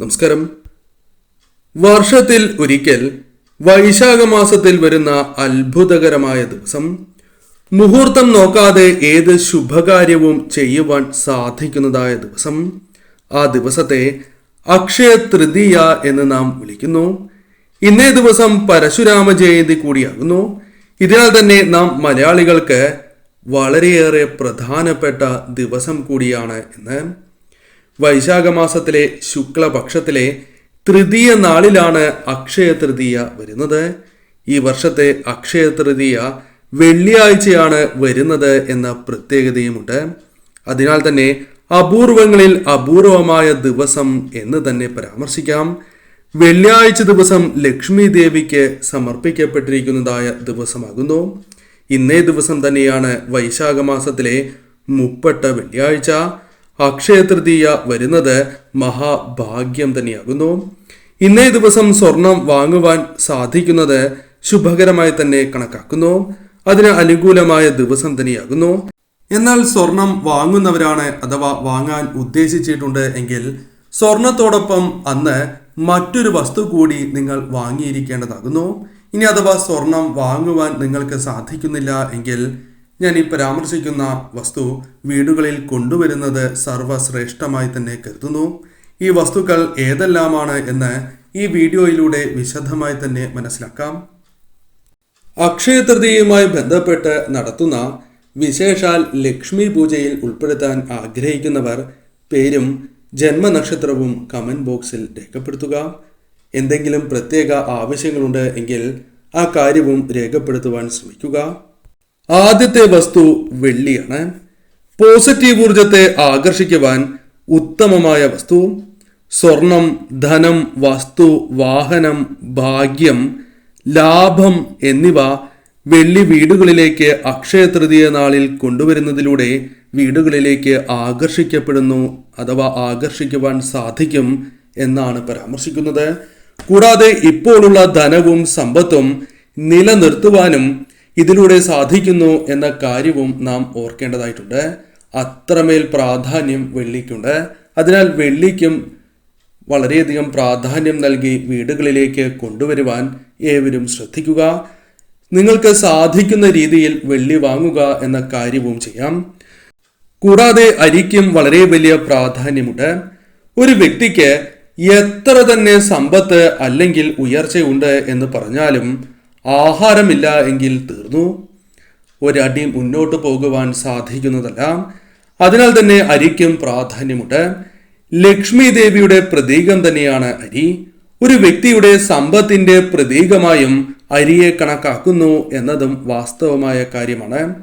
നമസ്കാരം. വർഷത്തിൽ ഒരിക്കൽ വൈശാഖ മാസത്തിൽ വരുന്ന അത്ഭുതകരമായ ദിവസം. മുഹൂർത്തം നോക്കാതെ ഏത് ശുഭകാര്യവും ചെയ്യുവാൻ സാധിക്കുന്നതായ ദിവസം. ആ ദിവസത്തെ അക്ഷയ തൃതീയ എന്ന് നാം വിളിക്കുന്നു. ഇന്നേ ദിവസം പരശുരാമ ജയന്തി കൂടിയാകുന്നു. ഇതിനാൽ തന്നെ നാം മലയാളികൾക്ക് വളരെയേറെ പ്രധാനപ്പെട്ട ദിവസം കൂടിയാണ് എന്ന് വൈശാഖ മാസത്തിലെ ശുക്ലപക്ഷത്തിലെ തൃതീയ നാളിലാണ് അക്ഷയ തൃതീയ വരുന്നത്. ഈ വർഷത്തെ അക്ഷയ തൃതീയ വെള്ളിയാഴ്ചയാണ് വരുന്നത് എന്ന പ്രത്യേകതയുമുണ്ട്. അതിനാൽ തന്നെ അപൂർവങ്ങളിൽ അപൂർവമായ ദിവസം എന്ന് തന്നെ പരാമർശിക്കാം. വെള്ളിയാഴ്ച ദിവസം ലക്ഷ്മി ദേവിക്ക് സമർപ്പിക്കപ്പെട്ടിരിക്കുന്നതായ ദിവസമാകുന്നു. ഇന്നേ ദിവസം തന്നെയാണ് വൈശാഖ മാസത്തിലെ മുപ്പട്ട വെള്ളിയാഴ്ച. അക്ഷയ തൃതീയ വരുന്നത് മഹാഭാഗ്യം തന്നെയാകുന്നു. ഇന്നേ ദിവസം സ്വർണം വാങ്ങുവാൻ സാധിക്കുന്നത് ശുഭകരമായി തന്നെ കണക്കാക്കുന്നു. അതിന് അനുകൂലമായ ദിവസം തന്നെയാകുന്നു. എന്നാൽ സ്വർണം വാങ്ങുന്നവരാണ് അഥവാ വാങ്ങാൻ ഉദ്ദേശിച്ചിട്ടുണ്ട് എങ്കിൽ സ്വർണത്തോടൊപ്പം അന്ന് മറ്റൊരു വസ്തു കൂടി നിങ്ങൾ വാങ്ങിയിരിക്കേണ്ടതാകുന്നു. ഇനി അഥവാ സ്വർണം വാങ്ങുവാൻ നിങ്ങൾക്ക് സാധിക്കുന്നില്ല എങ്കിൽ ഞാൻ ഈ പരാമർശിക്കുന്ന വസ്തു വീടുകളിൽ കൊണ്ടുവരുന്നത് സർവശ്രേഷ്ഠമായി തന്നെ കരുതുന്നു. ഈ വസ്തുക്കൾ ഏതെല്ലാമാണ് എന്ന് ഈ വീഡിയോയിലൂടെ വിശദമായി തന്നെ മനസ്സിലാക്കാം. അക്ഷയ തൃതീയയുമായി ബന്ധപ്പെട്ട് നടത്തുന്ന വിശേഷാൽ ലക്ഷ്മി പൂജയിൽ ഉൾപ്പെടുത്താൻ ആഗ്രഹിക്കുന്നവർ പേരും ജന്മനക്ഷത്രവും കമന്റ് ബോക്സിൽ രേഖപ്പെടുത്തുക. എന്തെങ്കിലും പ്രത്യേക ആവശ്യങ്ങളുണ്ട് എങ്കിൽ ആ കാര്യവും രേഖപ്പെടുത്തുവാൻ ശ്രമിക്കുക. ആദ്യത്തെ വസ്തു വെള്ളിയാണ്. പോസിറ്റീവ് ഊർജത്തെ ആകർഷിക്കുവാൻ ഉത്തമമായ വസ്തു സ്വർണം ധനം വസ്തു വാഹനം ഭാഗ്യം ലാഭം എന്നിവ വെള്ളി വീടുകളിലേക്ക് അക്ഷയ തൃതീയ നാളിൽ കൊണ്ടുവരുന്നതിലൂടെ വീടുകളിലേക്ക് ആകർഷിക്കപ്പെടുന്നു അഥവാ ആകർഷിക്കുവാൻ സാധിക്കും എന്നാണ് പരാമർശിക്കുന്നത്. കൂടാതെ ഇപ്പോഴുള്ള ധനവും സമ്പത്തും നിലനിർത്തുവാനും ഇതിലൂടെ സാധിക്കുന്നു എന്ന കാര്യവും നാം ഓർക്കേണ്ടതായിട്ടുണ്ട്. അത്രമേൽ പ്രാധാന്യം വെള്ളിക്കുണ്ട്. അതിനാൽ വെള്ളിക്കും വളരെയധികം പ്രാധാന്യം നൽകി വീടുകളിലേക്ക് കൊണ്ടുവരുവാൻ ഏവരും ശ്രദ്ധിക്കുക. നിങ്ങൾക്ക് സാധിക്കുന്ന രീതിയിൽ വെള്ളി വാങ്ങുക എന്ന കാര്യവും ചെയ്യാം. കൂടാതെ അരിക്കും വളരെ വലിയ പ്രാധാന്യമുണ്ട്. ഒരു വ്യക്തിക്ക് എത്ര തന്നെ സമ്പത്ത് അല്ലെങ്കിൽ ഉയർച്ചയുണ്ട് എന്ന് പറഞ്ഞാലും ആഹാരമില്ല എങ്കിൽ തീർന്നു. ഒരടി മുന്നോട്ട് പോകുവാൻ സാധിക്കുന്നതല്ല. അതിനാൽ തന്നെ അരിക്കും പ്രാധാന്യമുണ്ട്. ലക്ഷ്മി ദേവിയുടെ പ്രതീകം തന്നെയാണ് അരി. ഒരു വ്യക്തിയുടെ സമ്പത്തിന്റെ പ്രതീകമായും അരിയെ കണക്കാക്കുന്നു എന്നതും വാസ്തവമായ കാര്യമാണ്.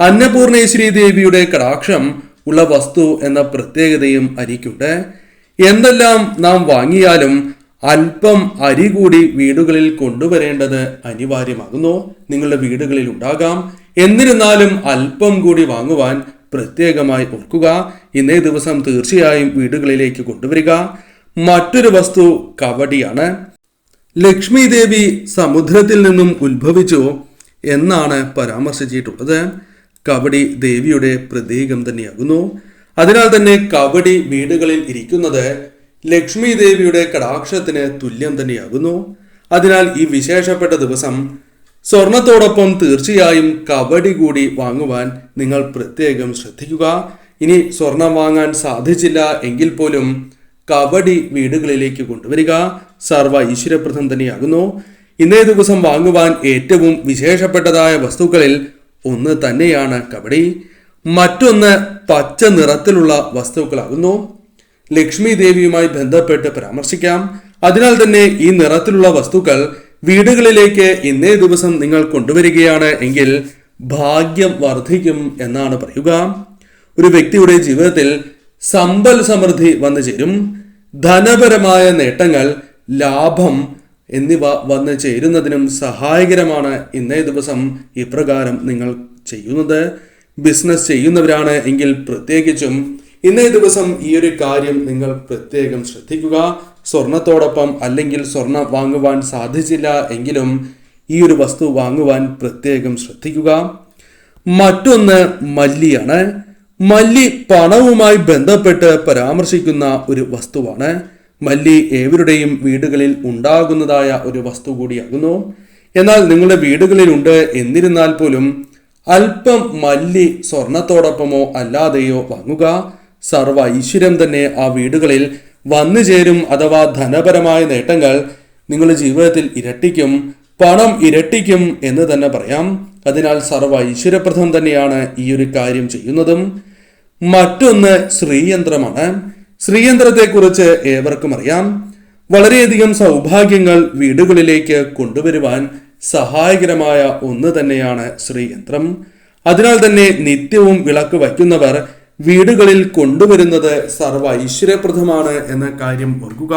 അന്നപൂർണേശ്വരി ദേവിയുടെ കടാക്ഷം ഉള്ള വസ്തു എന്ന പ്രത്യേകതയും അരിക്കുണ്ട്. എന്തെല്ലാം നാം വാങ്ങിയാലും അല്പം അരി കൂടി വീടുകളിൽ കൊണ്ടുവരേണ്ടത് അനിവാര്യമാകുന്നു. നിങ്ങളുടെ വീടുകളിൽ ഉണ്ടാകാം. എന്നിരുന്നാലും അല്പം കൂടി വാങ്ങുവാൻ പ്രത്യേകമായി ഓർക്കുക. ഇന്നേ ദിവസം തീർച്ചയായും വീടുകളിലേക്ക് കൊണ്ടുവരിക. മറ്റൊരു വസ്തു കവടിയാണ്. ലക്ഷ്മി ദേവി സമുദ്രത്തിൽ നിന്നും ഉത്ഭവിച്ചു എന്നാണ് പരാമർശിച്ചിട്ടുള്ളത്. കബഡി ദേവിയുടെ പ്രതീകം തന്നെയാകുന്നു. അതിനാൽ തന്നെ കബഡി വീടുകളിൽ ഇരിക്കുന്നത് ലക്ഷ്മി ദേവിയുടെ കടാക്ഷത്തിന് തുല്യം തന്നെയാകുന്നു. അതിനാൽ ഈ വിശേഷപ്പെട്ട ദിവസം സ്വർണത്തോടൊപ്പം തീർച്ചയായും കബഡി കൂടി വാങ്ങുവാൻ നിങ്ങൾ പ്രത്യേകം ശ്രദ്ധിക്കുക. ഇനി സ്വർണം വാങ്ങാൻ സാധിച്ചില്ല എങ്കിൽ പോലും കബഡി വീടുകളിലേക്ക് കൊണ്ടുവരിക. സർവ ഈശ്വരപ്രദം തന്നെയാകുന്നു. ഇന്നേ ദിവസം വാങ്ങുവാൻ ഏറ്റവും വിശേഷപ്പെട്ടതായ വസ്തുക്കളിൽ ഒന്ന് തന്നെയാണ് കബഡി. മറ്റൊന്ന് പച്ച നിറത്തിലുള്ള വസ്തുക്കളാകുന്നു. ലക്ഷ്മി ദേവിയുമായി ബന്ധപ്പെട്ട് പരാമർശിക്കാം. അതിനാൽ തന്നെ ഈ നിറത്തിലുള്ള വസ്തുക്കൾ വീടുകളിലേക്ക് ഇന്നേ ദിവസം നിങ്ങൾ കൊണ്ടുവരികയാണ് എങ്കിൽ ഭാഗ്യം വർദ്ധിക്കും എന്നാണ് പറയുക. ഒരു വ്യക്തിയുടെ ജീവിതത്തിൽ സമ്പൽ സമൃദ്ധി വന്നു ചേരും. ധനപരമായ നേട്ടങ്ങൾ ലാഭം എന്നിവ വന്നു ചേരുന്നതിനും സഹായകരമാണ് ഇന്നേ ദിവസം ഇപ്രകാരം നിങ്ങൾ ചെയ്യുന്നത്. ബിസിനസ് ചെയ്യുന്നവരാണ് എങ്കിൽ പ്രത്യേകിച്ചും ഇന്നേ ദിവസം ഈ ഒരു കാര്യം നിങ്ങൾ പ്രത്യേകം ശ്രദ്ധിക്കുക. സ്വർണത്തോടൊപ്പം അല്ലെങ്കിൽ സ്വർണം വാങ്ങുവാൻ സാധിച്ചില്ല എങ്കിലും ഈ ഒരു വസ്തു വാങ്ങുവാൻ പ്രത്യേകം ശ്രദ്ധിക്കുക. മറ്റൊന്ന് മല്ലിയാണ്. മല്ലി പണവുമായി ബന്ധപ്പെട്ട് പരാമർശിക്കുന്ന ഒരു വസ്തുവാണ്. മല്ലി ഏവരുടെയും വീടുകളിൽ ഉണ്ടാകുന്നതായ ഒരു വസ്തു കൂടിയാകുന്നു. എന്നാൽ നിങ്ങളുടെ വീടുകളിലുണ്ട് എന്നിരുന്നാൽ പോലും അല്പം മല്ലി സ്വർണത്തോടൊപ്പമോ അല്ലാതെയോ വാങ്ങുക. സർവ ഐശ്വര്യം തന്നെ ആ വീടുകളിൽ വന്നു ചേരും അഥവാ ധനപരമായ നേട്ടങ്ങൾ നിങ്ങളുടെ ജീവിതത്തിൽ ഇരട്ടിക്കും പണം ഇരട്ടിക്കും എന്ന് തന്നെ പറയാം. അതിനാൽ സർവ ഐശ്വര്യപ്രദം തന്നെയാണ് ഈ ഒരു കാര്യം ചെയ്യുന്നതും. മറ്റൊന്ന് ശ്രീയന്ത്രമാണ്. ശ്രീയന്ത്രത്തെക്കുറിച്ച് ഏവർക്കും അറിയാം. വളരെയധികം സൗഭാഗ്യങ്ങൾ വീടുകളിലേക്ക് കൊണ്ടുവരുവാൻ സഹായകരമായ ഒന്ന് തന്നെയാണ് ശ്രീയന്ത്രം. അതിനാൽ തന്നെ നിത്യവും വിളക്ക് വയ്ക്കുന്നവർ വീടുകളിൽ കൊണ്ടുവരുന്നത് സർവ ഐശ്വര്യപ്രദമാണ് എന്ന കാര്യം ഓർക്കുക.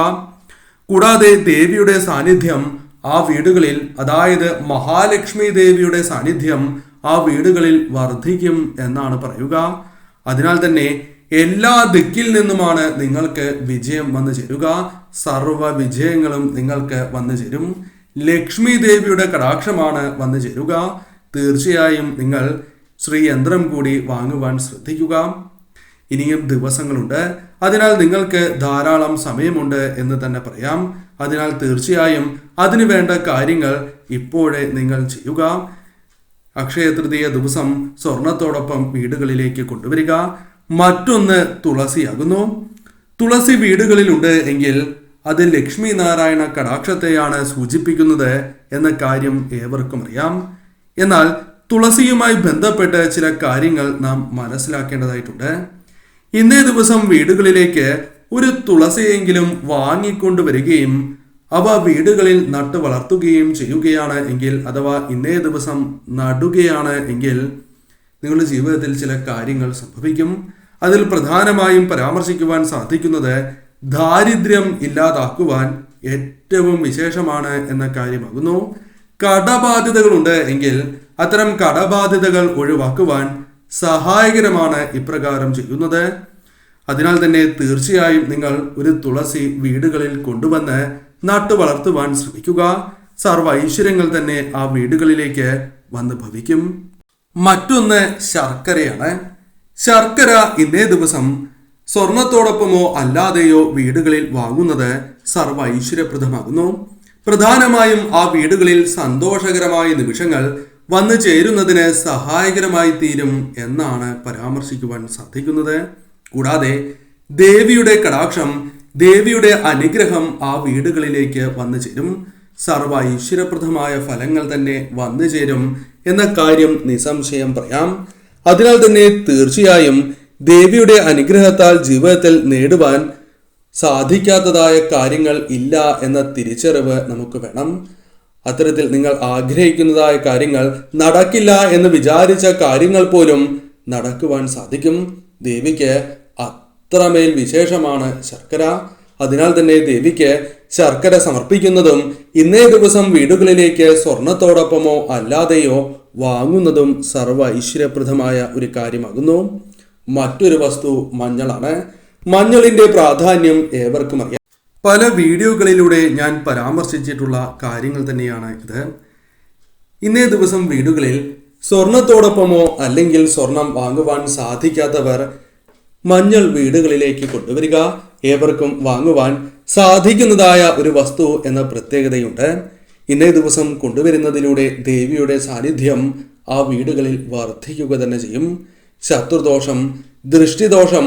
കൂടാതെ ദേവിയുടെ സാന്നിധ്യം ആ വീടുകളിൽ അതായത് മഹാലക്ഷ്മി ദേവിയുടെ സാന്നിധ്യം ആ വീടുകളിൽ വർദ്ധിക്കും എന്നാണ് പറയുക. അതിനാൽ തന്നെ എല്ലാ ദിക്കിൽ നിന്നുമാണ് നിങ്ങൾക്ക് വിജയം വന്നു ചേരുക. സർവ വിജയങ്ങളും നിങ്ങൾക്ക് വന്നു ചേരും. ലക്ഷ്മി ദേവിയുടെ കടാക്ഷമാണ് വന്നു ചേരുക. തീർച്ചയായും നിങ്ങൾ ശ്രീ യന്ത്രം കൂടി വാങ്ങുവാൻ ശ്രദ്ധിക്കുക. ഇനിയും ദിവസങ്ങളുണ്ട്. അതിനാൽ നിങ്ങൾക്ക് ധാരാളം സമയമുണ്ട് എന്ന് തന്നെ പറയാം. അതിനാൽ തീർച്ചയായും അതിനു വേണ്ട കാര്യങ്ങൾ ഇപ്പോഴേ നിങ്ങൾ ചെയ്യുക. അക്ഷയ തൃതീയ ദിവസം സ്വർണത്തോടൊപ്പം വീടുകളിലേക്ക് കൊണ്ടുവരിക. മറ്റൊന്ന് തുളസിയാകുന്നു. തുളസി വീടുകളിലുണ്ട് എങ്കിൽ അത് ലക്ഷ്മി നാരായണ കടാക്ഷത്തെയാണ് സൂചിപ്പിക്കുന്നത് എന്ന കാര്യം ഏവർക്കും അറിയാം. എന്നാൽ തുളസിയുമായി ബന്ധപ്പെട്ട് ചില കാര്യങ്ങൾ നാം മനസ്സിലാക്കേണ്ടതായിട്ടുണ്ട്. ഇന്നേ ദിവസം വീടുകളിലേക്ക് ഒരു തുളസിയെങ്കിലും വാങ്ങിക്കൊണ്ടുവരികയും അവ വീടുകളിൽ നട്ടു വളർത്തുകയും ചെയ്യുകയാണ് എങ്കിൽ അഥവാ ഇന്നേ ദിവസം നടുകയാണ് എങ്കിൽ നിങ്ങളുടെ ജീവിതത്തിൽ ചില കാര്യങ്ങൾ സംഭവിക്കും. അതിൽ പ്രധാനമായും പരാമർശിക്കുവാൻ സാധിക്കുന്നത് ദാരിദ്ര്യം ഇല്ലാതാക്കുവാൻ ഏറ്റവും വിശേഷമാണ് എന്ന കാര്യമാകുന്നു. കടബാധ്യതകളുണ്ട് എങ്കിൽ അത്തരം കടബാധ്യതകൾ ഒഴിവാക്കുവാൻ സഹായകരമാണ് ഇപ്രകാരം ചെയ്യുന്നത്. അതിനാൽ തന്നെ തീർച്ചയായും നിങ്ങൾ ഒരു തുളസി വീടുകളിൽ കൊണ്ടുവന്ന് നട്ടു വളർത്തുവാൻ ശ്രമിക്കുക. സർവ ഐശ്വര്യങ്ങൾ തന്നെ ആ വീടുകളിലേക്ക് വന്ന് ഭവിക്കും. മറ്റൊന്ന് ശർക്കരയാണ്. ശർക്കര ഇന്നേ ദിവസം സ്വർണത്തോടൊപ്പമോ അല്ലാതെയോ വീടുകളിൽ വാങ്ങുന്നത് സർവ ഐശ്വര്യപ്രദമാകുന്നു. പ്രധാനമായും ആ വീടുകളിൽ സന്തോഷകരമായ നിമിഷങ്ങൾ വന്നു ചേരുന്നതിന് സഹായകരമായി തീരും എന്നാണ് പരാമർശിക്കുവാൻ സാധിക്കുന്നത്. കൂടാതെ ദേവിയുടെ കടാക്ഷം ദേവിയുടെ അനുഗ്രഹം ആ വീടുകളിലേക്ക് വന്നു ചേരും. സർവ ഐശ്വര്യപ്രദമായ ഫലങ്ങൾ തന്നെ വന്നു ചേരും എന്ന കാര്യം നിസ്സംശയം പറയാം. അതിനാൽ തന്നെ തീർച്ചയായും ദേവിയുടെ അനുഗ്രഹത്താൽ ജീവിതത്തിൽ നേടുവാൻ സാധിക്കാത്തതായ കാര്യങ്ങൾ ഇല്ല എന്ന തിരിച്ചറിവ് നമുക്ക് വേണം. അത്തരത്തിൽ നിങ്ങൾ ആഗ്രഹിക്കുന്നതായ കാര്യങ്ങൾ നടക്കില്ല എന്ന് വിചാരിച്ച കാര്യങ്ങൾ പോലും നടക്കുവാൻ സാധിക്കും. ദേവിക്ക് അത്രമേൽ വിശേഷമാണ് ശർക്കര. അതിനാൽ തന്നെ ദേവിക്ക് ശർക്കര സമർപ്പിക്കുന്നതും ഇന്നേ ദിവസം വീടുകളിലേക്ക് സ്വർണത്തോടൊപ്പമോ അല്ലാതെയോ വാങ്ങുന്നതും സർവ ഐശ്വര്യപ്രദമായ ഒരു കാര്യമാകുന്നു. മറ്റൊരു വസ്തു മഞ്ഞളാണ്. മഞ്ഞളിന്റെ പ്രാധാന്യം ഏവർക്കും അറിയാം. പല വീഡിയോകളിലൂടെ ഞാൻ പരാമർശിച്ചിട്ടുള്ള കാര്യങ്ങൾ തന്നെയാണ് ഇത്. ഇന്നേ ദിവസം വീടുകളിൽ സ്വർണത്തോടൊപ്പമോ അല്ലെങ്കിൽ സ്വർണം വാങ്ങുവാൻ സാധിക്കാത്തവർ മഞ്ഞൾ വീടുകളിലേക്ക് കൊണ്ടുവരിക. ഏവർക്കും വാങ്ങുവാൻ സാധിക്കുന്നതായ ഒരു വസ്തു എന്ന പ്രത്യേകതയുണ്ട്. ഇന്നേ ദിവസം കൊണ്ടുവരുന്നതിലൂടെ ദേവിയുടെ സാന്നിധ്യം ആ വീടുകളിൽ വർദ്ധിക്കുക തന്നെ ചെയ്യും. ശത്രുദോഷം ദൃഷ്ടിദോഷം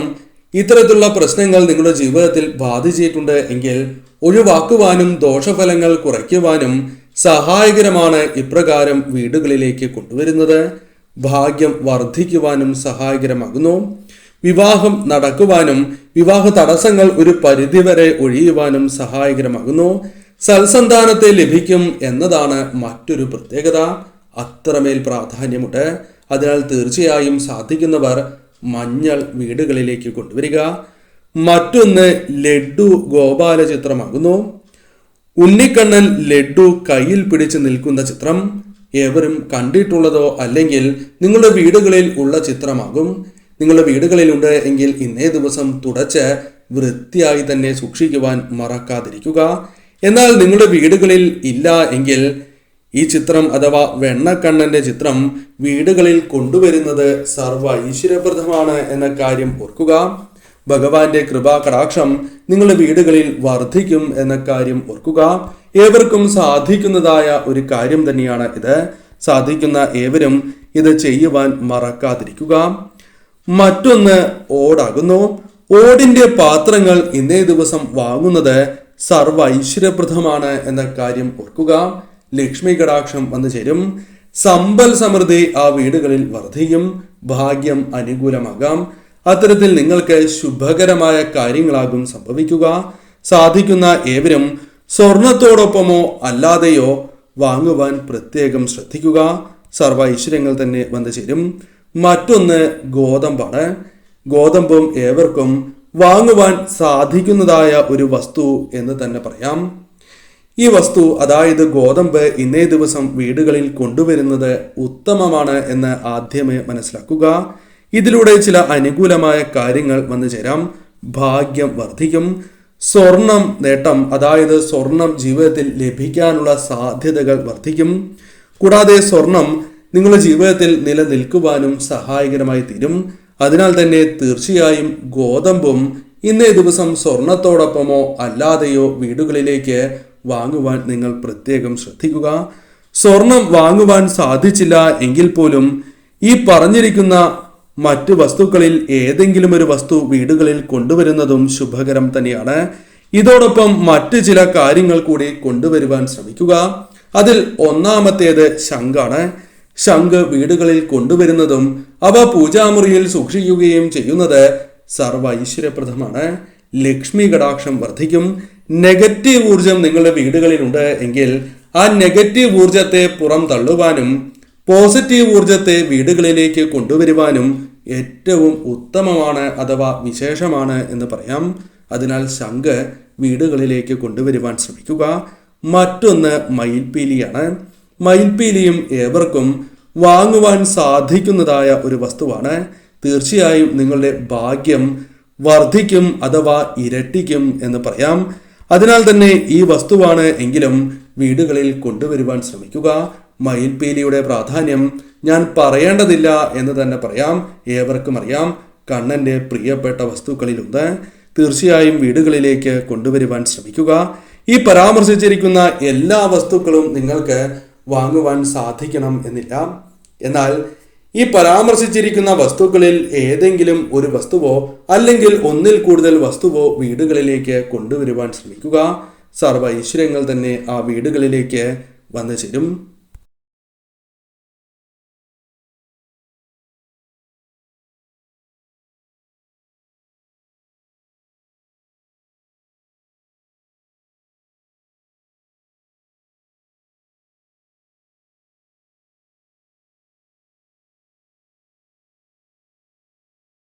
ഇത്തരത്തിലുള്ള പ്രശ്നങ്ങൾ നിങ്ങളുടെ ജീവിതത്തിൽ ബാധിച്ചിട്ടുണ്ട് എങ്കിൽ ഒഴിവാക്കുവാനും ദോഷഫലങ്ങൾ കുറയ്ക്കുവാനും സഹായകരമാണ് ഇപ്രകാരം വീടുകളിലേക്ക് കൊണ്ടുവരുന്നത്. ഭാഗ്യം വർദ്ധിക്കുവാനും സഹായകരമാകുന്നു. വിവാഹം നടക്കുവാനും വിവാഹ തടസ്സങ്ങൾ ഒരു പരിധിവരെ ഒഴിയുവാനും സഹായകരമാകുന്നു. സൽസന്താനത്തെ ലഭിക്കും എന്നതാണ് മറ്റൊരു പ്രത്യേകത. അത്രമേൽ പ്രാധാന്യമുണ്ട്. അതിനാൽ തീർച്ചയായും സാധിക്കുന്നവർ മഞ്ഞൾ വീടുകളിലേക്ക് കൊണ്ടുവരിക. മറ്റൊന്ന് ലഡു ഗോപാല ചിത്രമാകുന്നു ഉണ്ണിക്കണ്ണൻ ലഡു കയ്യിൽ പിടിച്ച് നിൽക്കുന്ന ചിത്രം. ഏവരും കണ്ടിട്ടുള്ളതോ അല്ലെങ്കിൽ നിങ്ങളുടെ വീടുകളിൽ ഉള്ള ചിത്രമാകും. നിങ്ങളുടെ വീടുകളിലുണ്ട് എങ്കിൽ ഇന്നേ ദിവസം തുടച്ച് വൃത്തിയായി തന്നെ സൂക്ഷിക്കുവാൻ മറക്കാതിരിക്കുക. എന്നാൽ നിങ്ങളുടെ വീടുകളിൽ ഇല്ല എങ്കിൽ ഈ ചിത്രം അഥവാ വെണ്ണക്കണ്ണന്റെ ചിത്രം വീടുകളിൽ കൊണ്ടുവരുന്നത് സർവ ഐശ്വര്യപ്രദമാണ് എന്ന കാര്യം ഓർക്കുക. ഭഗവാന്റെ കൃപാ കടാക്ഷം നിങ്ങളുടെ വീടുകളിൽ വർദ്ധിക്കും എന്ന കാര്യം ഓർക്കുക. ഏവർക്കും സാധിക്കുന്നതായ ഒരു കാര്യം തന്നെയാണ് ഇത്. സാധിക്കുന്ന ഏവരും ഇത് ചെയ്യുവാൻ മറക്കാതിരിക്കുക. മറ്റൊന്ന് ഓടാകുന്നു. ഓടിന്റെ പാത്രങ്ങൾ ഇന്നേ ദിവസം വാങ്ങുന്നത് സർവ ഐശ്വര്യപ്രദമാണ് എന്ന കാര്യം ഓർക്കുക. ലക്ഷ്മി കടാക്ഷം വന്നു ചേരും. സമ്പൽ സമൃദ്ധി ആ വീടുകളിൽ വർദ്ധിക്കും ഭാഗ്യം അനുകൂലമാകാം. അത്തരത്തിൽ നിങ്ങൾക്ക് ശുഭകരമായ കാര്യങ്ങളാകും സംഭവിക്കുക. സാധിക്കുന്ന ഏവരും സ്വർണത്തോടൊപ്പമോ അല്ലാതെയോ വാങ്ങുവാൻ പ്രത്യേകം ശ്രദ്ധിക്കുക. സർവ ഐശ്വര്യങ്ങൾ തന്നെ വന്നു ചേരും. മറ്റൊന്ന് ഗോതമ്പാണ്. ഗോതമ്പും ഏവർക്കും വാങ്ങുവാൻ സാധിക്കുന്നതായ ഒരു വസ്തു എന്ന് തന്നെ പറയാം. ഈ വസ്തു അതായത് ഗോതമ്പ് ഇന്നേ ദിവസം വീടുകളിൽ കൊണ്ടുവരുന്നത് ഉത്തമമാണ് എന്ന് ആദ്യമേ മനസ്സിലാക്കുക. ഇതിലൂടെ ചില അനുകൂലമായ കാര്യങ്ങൾ വന്നു ചേരാം. ഭാഗ്യം വർദ്ധിക്കും. സ്വർണം നേട്ടം അതായത് സ്വർണം ജീവിതത്തിൽ ലഭിക്കാനുള്ള സാധ്യതകൾ വർദ്ധിക്കും. കൂടാതെ സ്വർണം നിങ്ങളുടെ ജീവിതത്തിൽ നിലനിൽക്കുവാനും സഹായകരമായി തീരും. അതിനാൽ തന്നെ തീർച്ചയായും ഗോതമ്പും ഇന്നേ ദിവസം സ്വർണത്തോടൊപ്പമോ അല്ലാതെയോ വീടുകളിലേക്ക് വാങ്ങുവാൻ നിങ്ങൾ പ്രത്യേകം ശ്രദ്ധിക്കുക. സ്വർണം വാങ്ങുവാൻ സാധിച്ചില്ല എങ്കിൽ പോലും ഈ പറഞ്ഞിരിക്കുന്ന മറ്റ് വസ്തുക്കളിൽ ഏതെങ്കിലും ഒരു വസ്തു വീടുകളിൽ കൊണ്ടുവരുന്നതും ശുഭകരം തന്നെയാണ്. ഇതോടൊപ്പം മറ്റ് ചില കാര്യങ്ങൾ കൂടി കൊണ്ടുവരുവാൻ ശ്രമിക്കുക. അതിൽ ഒന്നാമത്തേത് ശംഖാണ്. ശംഖ് വീടുകളിൽ കൊണ്ടുവരുന്നതും അവ പൂജാമുറിയിൽ സൂക്ഷിക്കുകയും ചെയ്യുന്നത് സർവ ഐശ്വര്യപ്രദമാണ്. ലക്ഷ്മി കടാക്ഷം വർദ്ധിക്കും. നെഗറ്റീവ് ഊർജം നിങ്ങളുടെ വീടുകളിലുണ്ട് എങ്കിൽ ആ നെഗറ്റീവ് ഊർജത്തെ പുറം തള്ളുവാനും പോസിറ്റീവ് ഊർജത്തെ വീടുകളിലേക്ക് കൊണ്ടുവരുവാനും ഏറ്റവും ഉത്തമമാണ് അഥവാ വിശേഷമാണ് എന്ന് പറയാം. അതിനാൽ ശംഖ് വീടുകളിലേക്ക് കൊണ്ടുവരുവാൻ ശ്രമിക്കുക. മറ്റൊന്ന് മയിൽപീലിയാണ് മയിൽപീലിയും ഏവർക്കും വാങ്ങുവാൻ സാധിക്കുന്നതായ ഒരു വസ്തുവാണ്. തീർച്ചയായും നിങ്ങളുടെ ഭാഗ്യം വർദ്ധിക്കും അഥവാ ഇരട്ടിക്കും എന്ന് പറയാം. അതിനാൽ തന്നെ ഈ വസ്തുവാണ് എങ്കിലും വീടുകളിൽ കൊണ്ടുവരുവാൻ ശ്രമിക്കുക. മയിൽപീലിയുടെ പ്രാധാന്യം ഞാൻ പറയേണ്ടതില്ല എന്ന് തന്നെ പറയാം. ഏവർക്കും അറിയാം കണ്ണന്റെ പ്രിയപ്പെട്ട വസ്തുക്കളിലൊന്ന്. തീർച്ചയായും വീടുകളിലേക്ക് കൊണ്ടുവരുവാൻ ശ്രമിക്കുക. ഈ പരാമർശിച്ചിരിക്കുന്ന എല്ലാ വസ്തുക്കളും നിങ്ങൾക്ക് വാങ്ങുവാൻ സാധിക്കണം എന്നില്ല. എന്നാൽ ഈ പരാമർശിച്ചിരിക്കുന്ന വസ്തുക്കളിൽ ഏതെങ്കിലും ഒരു വസ്തുവോ അല്ലെങ്കിൽ ഒന്നിൽ കൂടുതൽ വസ്തുവോ വീടുകളിലേക്ക് കൊണ്ടുവരുവാൻ ശ്രമിക്കുക. സർവ ഐശ്വര്യങ്ങൾ തന്നെ ആ വീടുകളിലേക്ക് വന്നു ചേരും.